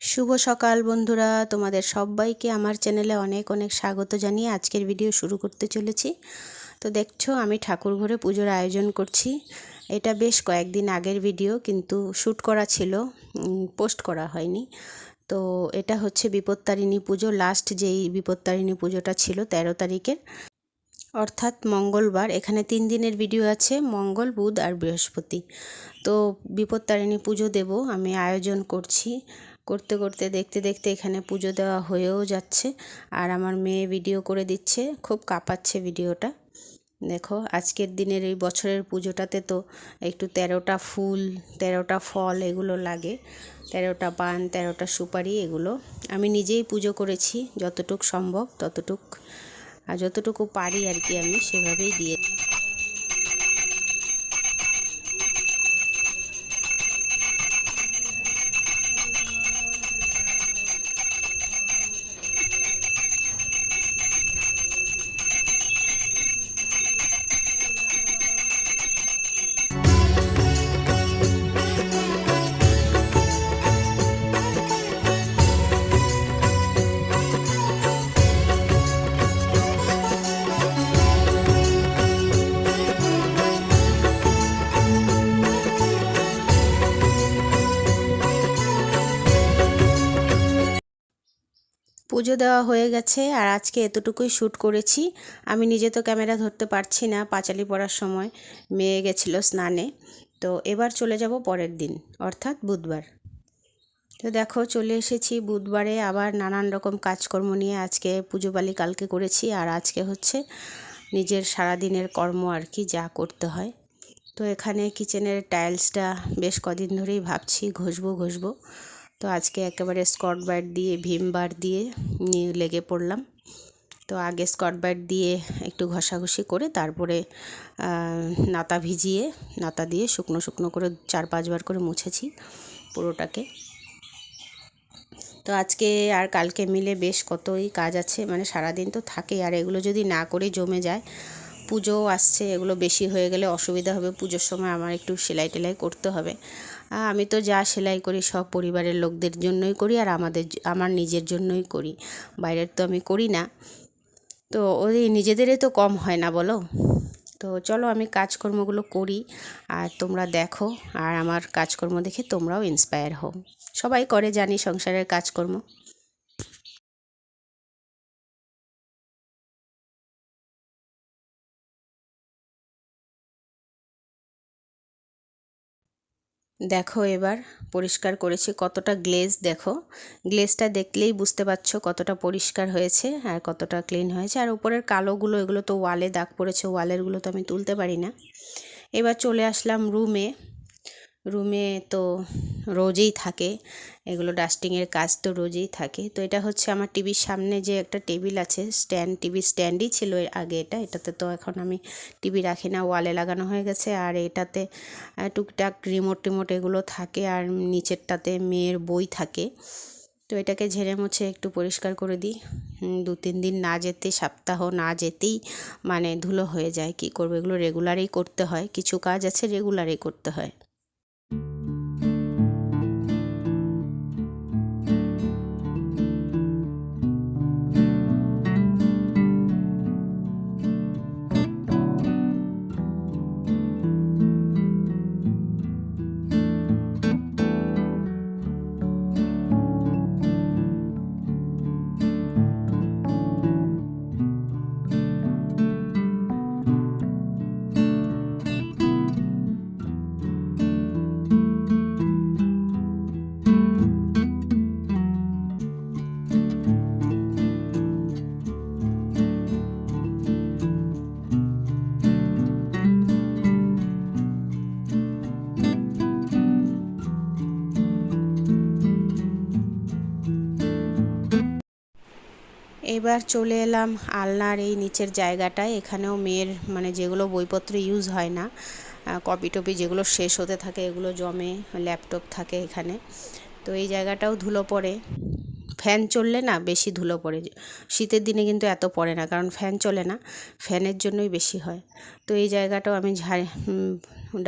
শুভ সকাল বন্ধুরা। তোমাদের সবাইকে আমার চ্যানেলে অনেক অনেক স্বাগত জানিয়ে আজকের ভিডিও শুরু করতে চলেছি। তো দেখছ, আমি ঠাকুর ঘরে পুজোর আয়োজন করছি। এটা বেশ কয়েকদিন আগের ভিডিও, কিন্তু শ্যুট করা ছিল পোস্ট করা হয়নি। তো এটা হচ্ছে বিপত্তারিণী পুজো, লাস্ট যেই বিপত্তারিণী পুজোটা ছিল তেরো তারিখের। অর্থাৎ মঙ্গলবার, এখানে তিন দিনের ভিডিও আছে, মঙ্গল, বুধ আর বৃহস্পতি। তো বিপত্তারিণী পুজো দেব, আমি আয়োজন করছি। করতে করতে, দেখতে দেখতে এখানে পুজো দেওয়া হয়েও যাচ্ছে। আর আমার মেয়ে ভিডিও করে দিচ্ছে, খুব কাঁপাচ্ছে ভিডিওটা। দেখো, আজকের দিনের এই বছরের পুজোটাতে তো একটু তেরোটা ফুল, তেরোটা ফল এগুলো লাগে। তেরোটা পান তেরোটা সুপারি এগুলো আমি নিজেই পুজো করেছি, যতটুক সম্ভব ততটুক। আর যতটুকু পারি আর কি আমি সেভাবেই দিয়ে পুজো দেওয়া হয়ে গেছে আর আজকে এতটুকুই শ্যুট করেছি। আমি নিজে তো ক্যামেরা ধরতে পারছি না পাঁচালি পড়ার সময়। মেয়ে গেছিল স্নানে। তো এবার চলে যাব পরের দিন, অর্থাৎ বুধবার। তো দেখো, চলে এসেছি বুধবারে আবার নানান রকম কাজকর্ম নিয়ে আজকে পুজো বালি কালকে করেছি আর আজকে হচ্ছে নিজের সারাদিনের কর্ম আর কি যা করতে হয়। তো এখানে কিচেনের টাইলসটা বেশ কদিন ধরেই ভাবছি ঘষবো ঘষবো। তো আজকে একেবারে স্কট ব্যাট দিয়ে, ভীম বার দিয়ে নিয়ে লেগে পড়লাম। তো আগে স্কট ব্যাট দিয়ে একটু ঘষাঘষি করে তারপরে নাতা ভিজিয়ে, নাতা দিয়ে শুকনো শুকনো করে চার পাঁচবার করে মুছেছি পুরোটাকে। তো আজকে আর কালকে মিলে বেশ কতই কাজ আছে মানে সারাদিন তো থাকে আর এগুলো যদি না করে জমে যায় পুজোও আসছে, এগুলো বেশি হয়ে গেলে অসুবিধা হবে। পুজোর সময় আমার একটু সেলাই টেলাই করতে হবে। আমি তো যা সেলাই করি সব পরিবারের লোকদের জন্যই করি আর আমাদের আমার নিজের জন্যই করি। বাইরের তো আমি করি না। তো ওই নিজেদেরই তো কম হয় না বলো? তো চলো আমি কাজকর্মগুলো করি আর তোমরা দেখো আর আমার কাজকর্ম দেখে তোমরাও ইন্সপায়ার হও। সবাই করে জানি সংসারের কাজকর্ম। দেখো এবার, পরিষ্কার করেছি কতটা গ্লেজ দেখো। গ্লেজটা দেখলেই বুঝতে পারছ কতটা পরিষ্কার হয়েছে আর কতটা ক্লিন হয়েছে। আর উপরের কালোগুলো, এগুলো তো ওয়ালে দাগ পড়েছে ওয়ালেরগুলো তো আমি তুলতে পারি না। এবার চলে আসলাম রুমে রুমে তো রোজই থাকে, এগুলো ডাস্টিংয়ের কাজ তো রোজই থাকে। তো এটা হচ্ছে আমার টিভির সামনে যে একটা টেবিল আছে স্ট্যান্ড টিভি স্ট্যান্ডই ছিল আগে এটা, এটাতে তো এখন আমি টিভি রাখি না ওয়ালে লাগানো হয়ে গেছে। আর এটাতে টুকটাক রিমোট টিমোট এগুলো থাকে আর নিচেরটাতে মেয়ের বই থাকে। তো এটাকে ঝেড়ে মুছে একটু পরিষ্কার করে দিই। দু তিন দিন না যেতে, সপ্তাহ না যেতেই মানে ধুলো হয়ে যায়, কি করব? এগুলো রেগুলারই করতে হয়, কিছু কাজ আছে রেগুলারই করতে হয়। এবার চলে এলাম আলনার এই নিচের জায়গাটায়। এখানেও মেয়ের মানে যেগুলো বইপত্র ইউজ হয় না কপি টপি যেগুলো শেষ হতে থাকে এগুলো জমে ল্যাপটপ থাকে এখানে। তো এই জায়গাটাও ধুলো পড়ে। ফ্যান চললে না বেশি ধুলো পড়ে। শীতের দিনে কিন্তু এত পড়ে না, কারণ ফ্যান চলে না, ফ্যানের জন্যই বেশি হয়। তো এই জায়গাটাও আমি ঝাড়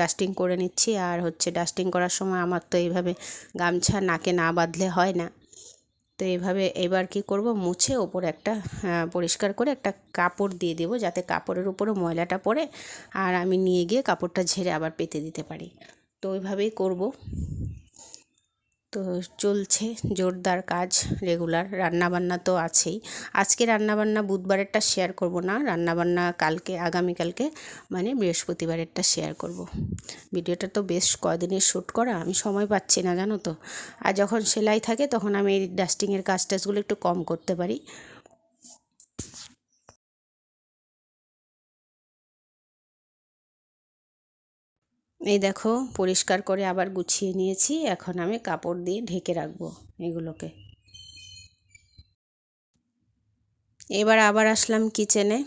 ডাস্টিং করে নিচ্ছি। আর হচ্ছে ডাস্টিং করার সময় আমার তো এইভাবে গামছা নাকে না বাঁধলে হয় না। তো এইভাবে এবার কি করব? মুছে ওপরে একটা পরিষ্কার করে একটা কাপড় দিয়ে দেবো যাতে কাপড়ের উপরে ময়লাটা পড়ে আর আমি নিয়ে গিয়ে কাপড়টা ঝেড়ে আবার পেতে দিতে পারি। তো ওইভাবেই করব। তো চলছে জোরদার কাজ রেগুলার রান্নাবান্না তো আছেই। আজকে রান্নাবান্না বুধবারেরটা শেয়ার করব না, রান্নাবান্না কালকে, আগামীকালকে মানে বৃহস্পতিবারেরটা শেয়ার করব। ভিডিওটা তো বেশ কদিনের শ্যুট করা, আমি সময় পাচ্ছি না, জানো তো। আর যখন সেলাই থাকে, তখন আমি এই ডাস্টিংয়ের কাজ টাজগুলো একটু কম করতে পারি। এই দেখো, পরিষ্কার করে আবার গুছিয়ে নিয়েছি। এখন আমি কাপড় দিয়ে ঢেকে রাখব এগুলোকে। এবার আবার আসলাম কিচেনে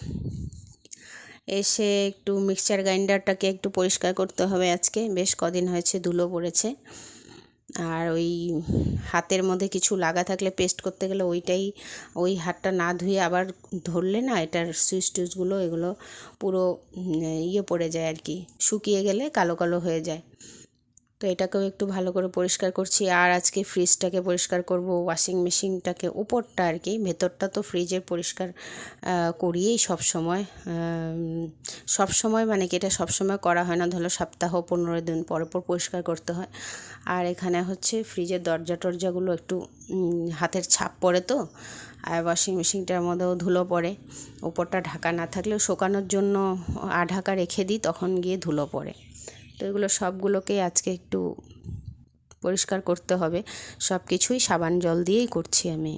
এসে একটু মিক্সচার গ্রাইন্ডারটাকে একটু পরিষ্কার করতে হবে আজকে। বেশ কদিন হয়েছে ধুলো পড়েছে। আর ওই হাতের মধ্যে কিছু লাগা থাকলে পেস্ট করতে গেলে ওইটাই, ওই হাতটা না ধুয়ে আবার ধরলে না এটার সুইচ টুইচগুলো এগুলো পুরো ইয়ে পড়ে যায় আর কি। শুকিয়ে গেলে কালো কালো হয়ে যায়। তো এটাকেও একটু ভালো করে পরিষ্কার করছি। আর আজকে ফ্রিজটাকে পরিষ্কার করব ওয়াশিং মেশিনটাকে উপরটা আর কি, ভেতরটা তো ফ্রিজের পরিষ্কার করিয়েই সব সময় সব সময় মানে কি এটা সব সময় করা হয় না, ধরো সপ্তাহ পনেরো দিন পর পর পরিষ্কার করতে হয়। আর এখানে হচ্ছে ফ্রিজের দরজা টরজাগুলো একটু হাতের ছাপ পড়ে তো, আর ওয়াশিং মেশিনটার মধ্যেও ধুলো পড়ে। উপরটা ঢাকা না থাকলেও শুকানোর জন্য আঢাকা রেখে দিই, তখন গিয়ে ধুলো পড়ে। তো এগুলো সবগুলোকেই আজকে একটু পরিষ্কার করতে হবে। সব কিছুই সাবান জল দিয়েই করছি আমি।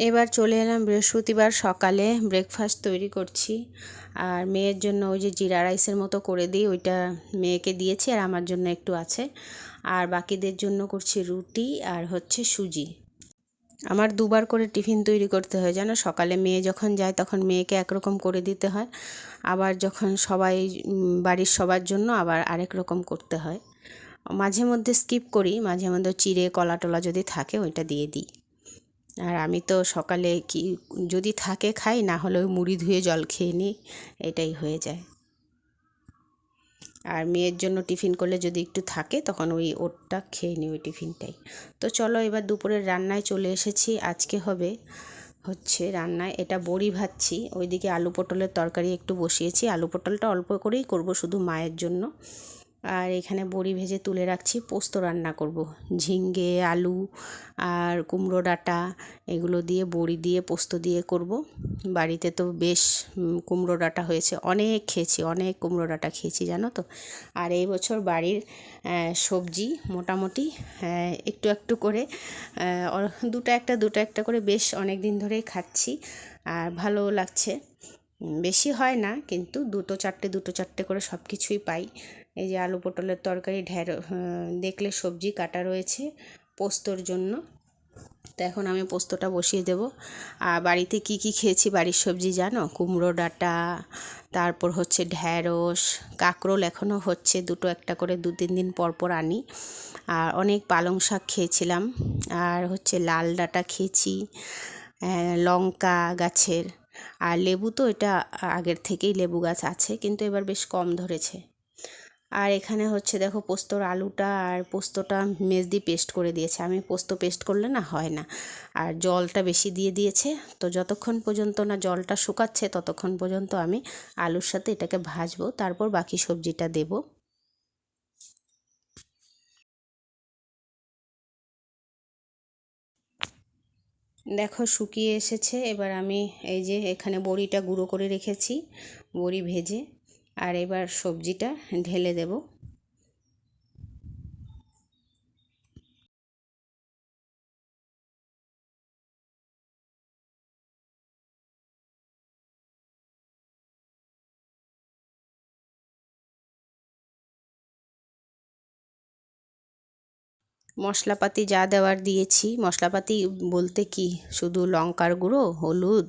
এবার চলে এলাম বৃহস্পতিবার সকালে ব্রেকফাস্ট তৈরি করছি। আর মেয়ের জন্য ওই যে জিরা রাইসের মতো করে দিই, ওইটা মেয়েকে দিয়েছি আর আমার জন্য একটু আছে। আর বাকিদের জন্য করছি রুটি আর হচ্ছে সুজি। আমার দুবার করে টিফিন তৈরি করতে হয়, জানো? সকালে মেয়ে যখন যায় তখন মেয়েকে একরকম করে দিতে হয়। আবার যখন সবাই বাড়ির সবার জন্য আবার আরেক রকম করতে হয়। মাঝে মধ্যে স্কিপ করি, মাঝে মধ্যে চিড়ে, কলা টলা যদি থাকে ওইটা দিয়ে দিই। আর আমি তো সকালে কি, যদি থাকে খাই, না হলে ওই মুড়ি ধুয়ে জল খেয়ে নিই, এটাই হয়ে যায়। আর মেয়ের জন্য টিফিন করলে যদি একটু থাকে, তখন ওই ওটটা খেয়ে নিই ওই টিফিনটাই। তো চলো এবার দুপুরের রান্নায় চলে এসেছি। আজকে হবে হচ্ছে রান্নায় এটা বড়ি ভাজছি। ওইদিকে আলু পটলের তরকারি একটু বসিয়েছি। আলু পটলটা অল্প করেই করব শুধু মায়ের জন্য। আর এখানে বড়ি ভেজে তুলে রাখছি, পোস্ত রান্না করব। ঝিঙ্গে আলু আর কুমড়ো ডাঁটা এগুলো দিয়ে, বড়ি দিয়ে, পোস্ত দিয়ে করব। বাড়িতে তো বেশ কুমড়ো ডাঁটা হয়েছে, অনেক খেয়েছি, অনেক কুমড়ো ডাঁটা খেয়েছি, জানো তো। আর এই বছর বাড়ির সবজি মোটামুটি একটু একটু করে দুটো একটা দুটো একটা করে বেশ অনেক দিন ধরেই খাচ্ছি, আর ভালো লাগছে। বেশি হয় না, কিন্তু দুটো চারটে দুটো চারটে করে সব কিছুই পাই। এই যে আলু পটলের তরকারি ঢেঁড়ো দেখলে সবজি কাটা রয়েছে পোস্তর জন্য। তো এখন আমি পোস্তটা বসিয়ে দেব। আর বাড়িতে কি কি খেয়েছি বাড়ির সবজি জানো? কুমড়ো ডাঁটা, তারপর হচ্ছে ঢ্যাঁড়স কাঁকরোল এখনও হচ্ছে, দুটো একটা করে দু তিন দিন পর পর আনি। আর অনেক পালং শাক খেয়েছিলাম। আর হচ্ছে লাল ডাঁটা খেয়েছি লঙ্কা গাছের। আর লেবু তো এটা আগের থেকেই লেবু গাছ আছে, কিন্তু এবার বেশ কম ধরেছে। আর এখানে হচ্ছে দেখো পোস্তর আলুটা আর পোস্তটা মেজদি পেস্ট করে দিয়েছে। আমি পোস্ত পেস্ট করলে না হয় না। আর জলটা বেশি দিয়ে দিয়েছে। তো যতক্ষণ পর্যন্ত না জলটা শুকাচ্ছে ততক্ষণ পর্যন্ত আমি আলুর সাথে এটাকে ভাজবো, তারপর বাকি সবজিটা দেবো। দেখো শুকিয়ে এসেছে, এবার আমি এই যে এখানে বড়িটা গুঁড়ো করে রেখেছি, বড়ি ভেজে, আর এবার সবজিটা ঢেলে দেব। মশলাপাতি যা দেওয়ার দিয়েছি, মশলাপাতি বলতে কি? শুধু লঙ্কার গুঁড়ো, হলুদ,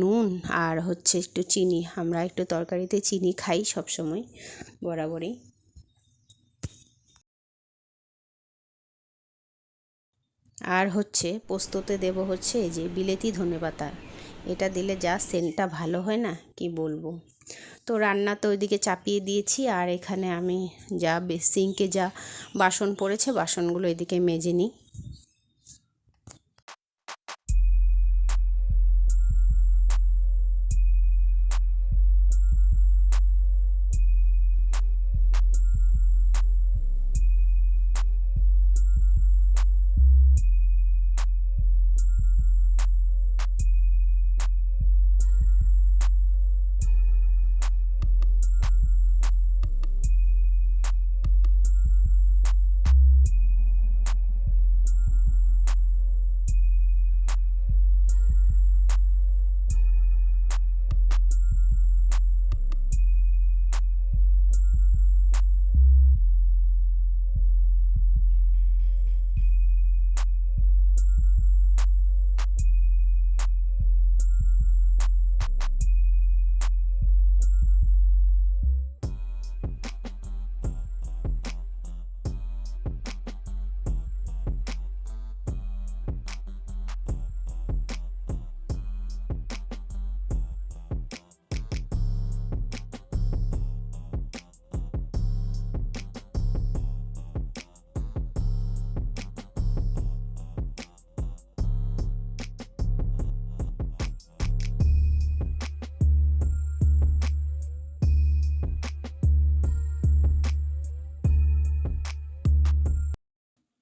নুন আর হচ্ছে একটু চিনি। আমরা একটু তরকারিতে চিনি খাই সবসময়, বরাবরই। আর হচ্ছে পোস্ততে দেব হচ্ছে যে বিলেতি ধনে পাতা এটা দিলে যা সেন্টটা ভালো হয় না, কি বলব? তো রান্না তো ওইদিকে চাপিয়ে দিয়েছি আর এখানে আমি যা সিঙ্কে যা বাসন পড়েছে, বাসনগুলো এদিকে মেজে নিই।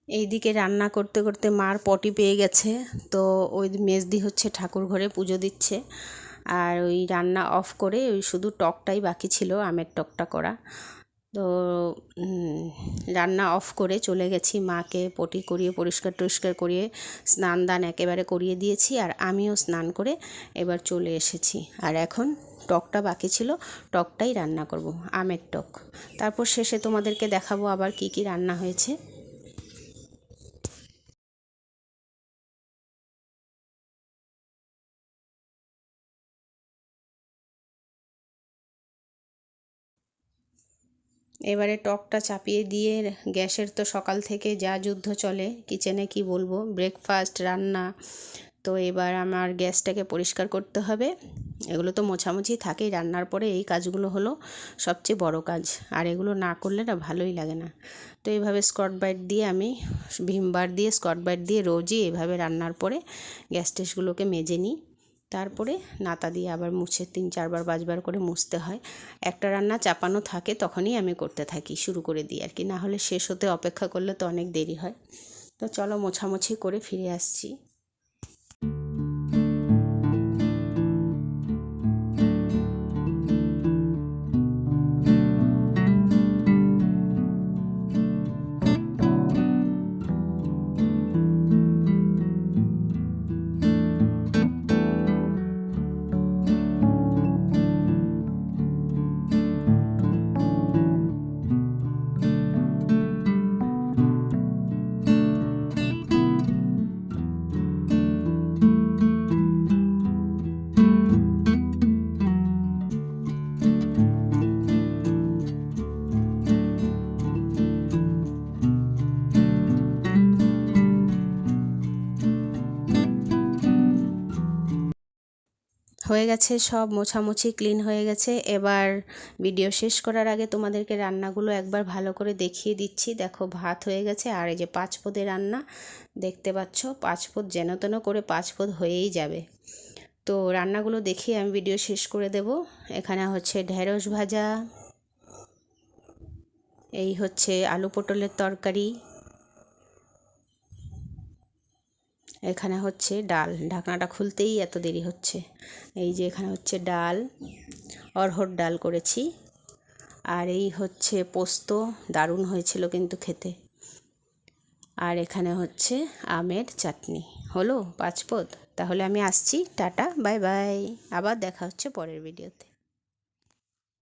এইদিকে রান্না করতে করতে মার পটি পেয়ে গেছে। তো ওই মেজদি হচ্ছে ঠাকুর ঘরে পুজো দিচ্ছে। আর ওই রান্না অফ করে ওই শুধু টকটাই বাকি ছিল, আমের টকটা করা। তো রান্না অফ করে চলে গেছি মাকে পটি করিয়ে, পরিষ্কার টরিষ্কার করিয়ে, স্নান দান একেবারে করিয়ে দিয়েছি আর আমিও স্নান করে এবার চলে এসেছি। আর এখন টকটা বাকি ছিল, টকটাই রান্না করব, আমের টক। তারপর শেষে তোমাদেরকে দেখাবো আবার কি কি রান্না হয়েছে। এবারে টকটা চাপিয়ে দিয়ে গ্যাসের তো সকাল থেকে যা যুদ্ধ চলে কিচেনে কি বলব? ব্রেকফাস্ট রান্না, তো এবার আমার গ্যাসটাকে পরিষ্কার করতে হবে। এগুলো তো মোছামুছি থাকেই, রান্নার পরে এই কাজগুলো হলো সবচেয়ে বড় কাজ। আর এগুলো না করলে না ভালোই লাগে না। তো এইভাবে স্কট বাইট দিয়ে আমি ভিমবার দিয়ে, স্কট বাইট দিয়ে রোজই এভাবে রান্নার পরে গ্যাস টেসগুলোকে মেজে নিই। তারপরে নাতা দিয়ে আবার মুছে, তিন চারবার, পাঁচবার করে মুছতে হয়। একটা রান্না চাপানো থাকে, তখনই আমি করতে থাকি, শুরু করে দিই আর কি। না হলে শেষ হতে অপেক্ষা করলে তো অনেক দেরি হয়। তো চলো মোছামুছি করে ফিরে আসছি। হয়ে গেছে, সব মোছামুছি ক্লিন হয়ে গেছে। এবার ভিডিও শেষ করার আগে তোমাদেরকে রান্নাগুলো একবার ভালো করে দেখিয়ে দিচ্ছি। দেখো ভাত হয়ে গেছে, আর এই যে পাঁচ পদের রান্না, দেখতে পাচ্ছ পাঁচ পদ যেন তেন করে পাঁচ পদ হয়েই যাবে। তো রান্নাগুলো দেখিয়ে আমি ভিডিও শেষ করে দেব। এখানে হচ্ছে ঢেঁড়স ভাজা, এই হচ্ছে আলু পটলের তরকারি এখানে হচ্ছে ডাল। ঢাকনাটা খুলতেই এত দেরি হচ্ছে। এই যে এখানে হচ্ছে ডাল অরহর ডাল করেছি। আর এই হচ্ছে পোস্ত, দারুণ হয়েছিল কিন্তু খেতে। আর এখানে হচ্ছে আমের চাটনি। হলো পাঁচপদ? তাহলে আমি আসছি। Tata, bye bye. আবার দেখা হচ্ছে পরের ভিডিওতে।